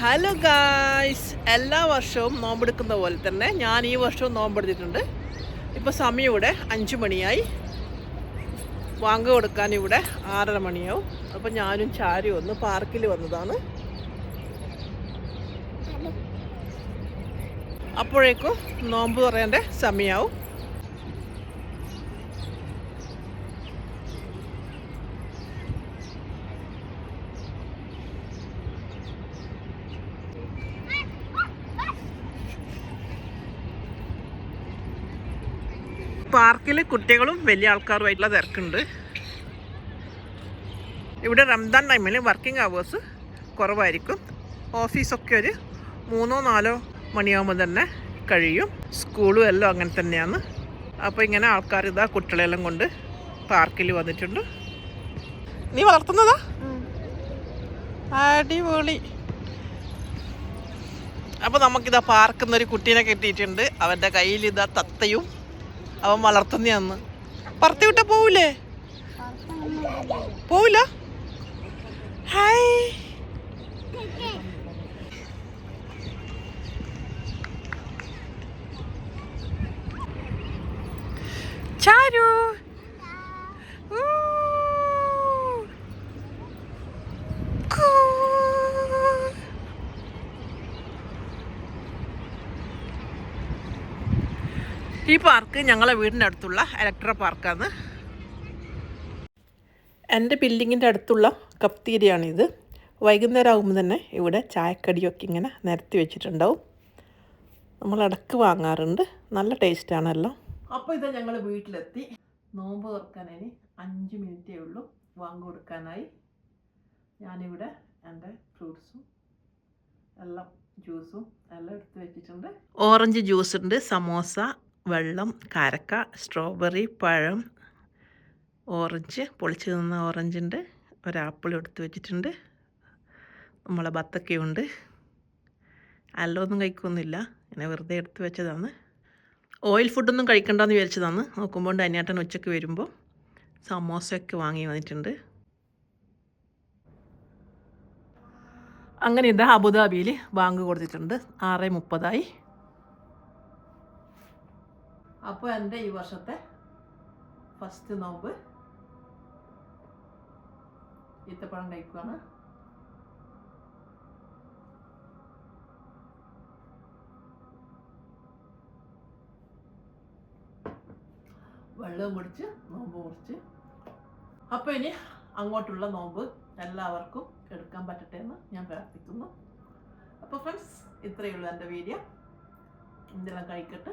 Hello guys എല്ലാ വർഷവും നോമ്പെടുക്കുന്ന പോലെ തന്നെ ഞാൻ ഈ വർഷവും നോമ്പെടുത്തിട്ടുണ്ട്. ഇപ്പോൾ സമയം ഇവിടെ അഞ്ച് മണിയായി. വാങ്ങ കൊടുക്കാൻ ഇവിടെ ആറര മണിയാവും. അപ്പോൾ ഞാനും ചാരി ഒന്ന് പാർക്കിൽ വന്നതാണ്. അപ്പോഴേക്കും നോമ്പ് പറയേണ്ട സമയമാവും പാർക്കിൽ കുട്ടികളും വലിയ ആൾക്കാരുമായിട്ടുള്ള തിരക്കുണ്ട്. ഇവിടെ റംദാൻ ടൈമിൽ വർക്കിംഗ് അവേഴ്സ് കുറവായിരിക്കും. ഓഫീസൊക്കെ ഒരു മൂന്നോ നാലോ മണിയാകുമ്പോൾ തന്നെ കഴിയും. സ്കൂളും എല്ലാം അങ്ങനെ തന്നെയാണ്. അപ്പോൾ ഇങ്ങനെ ആൾക്കാർ ഇതാ കുട്ടികളെല്ലാം കൊണ്ട് പാർക്കിൽ വന്നിട്ടുണ്ട്. നീ വളർത്തുന്നതാ? അടിപൊളി. അപ്പോൾ നമുക്കിതാ പാർക്കുന്ന ഒരു കുട്ടീനെ കെട്ടിയിട്ടുണ്ട്. അവന്റെ കയ്യിൽ ഇതാ തത്തയും അവൻ വളർത്തുന്നയാന്ന് പറത്തി വിട്ട പോവില്ലേ പോവില്ല? ഹായ്. ചാരു ഈ പാർക്ക് ഞങ്ങളെ വീടിന്റെ അടുത്തുള്ള ഇലക്ട്ര പാർക്കാണ് എന്റെ ബിൽഡിങ്ങിന്റെ അടുത്തുള്ള കപ്തീരിയാണിത്. വൈകുന്നേരം ആകുമ്പോൾ തന്നെ ഇവിടെ ചായക്കടിയൊക്കെ ഇങ്ങനെ നിരത്തി വെച്ചിട്ടുണ്ടാവും. നമ്മൾ ഇടയ്ക്ക് വാങ്ങാറുണ്ട്. നല്ല ടേസ്റ്റാണല്ലോ അപ്പോൾ ഇത് ഞങ്ങൾ വീട്ടിലെത്തി. നോമ്പ് തുറക്കാൻ ഇനി അഞ്ച് മിനിറ്റേ ഉള്ളൂ. വാങ്ങി കൊടുക്കാനായി. ഞാനിവിടെ എന്റെ ഫ്രൂട്ട്സും എല്ലാം ജ്യൂസും എല്ലാം എടുത്ത് വെച്ചിട്ടുണ്ട്. ഓറഞ്ച് ജ്യൂസ് ഉണ്ട് സമോസ വെള്ളം കരക്ക സ്ട്രോബെറി പഴം ഓറഞ്ച് പൊളിച്ച് നിന്ന ഓറഞ്ചിന്റെ ഒരാപ്പിൾ എടുത്ത് വെച്ചിട്ടുണ്ട്. നമ്മളെ ബത്തക്കയുണ്ട്. അല്ലൊന്നും കഴിക്കൊന്നുമില്ല ഇങ്ങനെ വെറുതെ എടുത്ത് വെച്ചതാണ്. ഓയിൽ ഫുഡൊന്നും കഴിക്കണ്ടെന്ന് വിചാരിച്ചതാണ്. നോക്കുമ്പോൾ ഡനിയാട്ടൻ ഉച്ചയ്ക്ക് വരുമ്പോൾ സമോസയൊക്കെ വാങ്ങി വന്നിട്ടുണ്ട്. അങ്ങനെ ഇതാ അബുദാബിയിൽ ബാങ്ക് കൊടുത്തിട്ടുണ്ട്. ആറ് മുപ്പതായി. അപ്പോൾ എന്റെ ഈ വർഷത്തെ ഫസ്റ്റ് നോമ്പ് ഈത്തപ്പഴം കഴിക്കുകയാണ് വെള്ളം കുടിച്ച് നോമ്പ് കുറിച്ച് അപ്പോൾ ഇനി അങ്ങോട്ടുള്ള നോമ്പ് എല്ലാവർക്കും എടുക്കാൻ പറ്റട്ടെ എന്ന് ഞാൻ പ്രാർത്ഥിക്കുന്നു. അപ്പോൾ ഫ്രണ്ട്സ് ഇത്രയേ ഉള്ളൂ എന്റെ വീഡിയോ എന്തെല്ലാം കഴിക്കട്ടെ.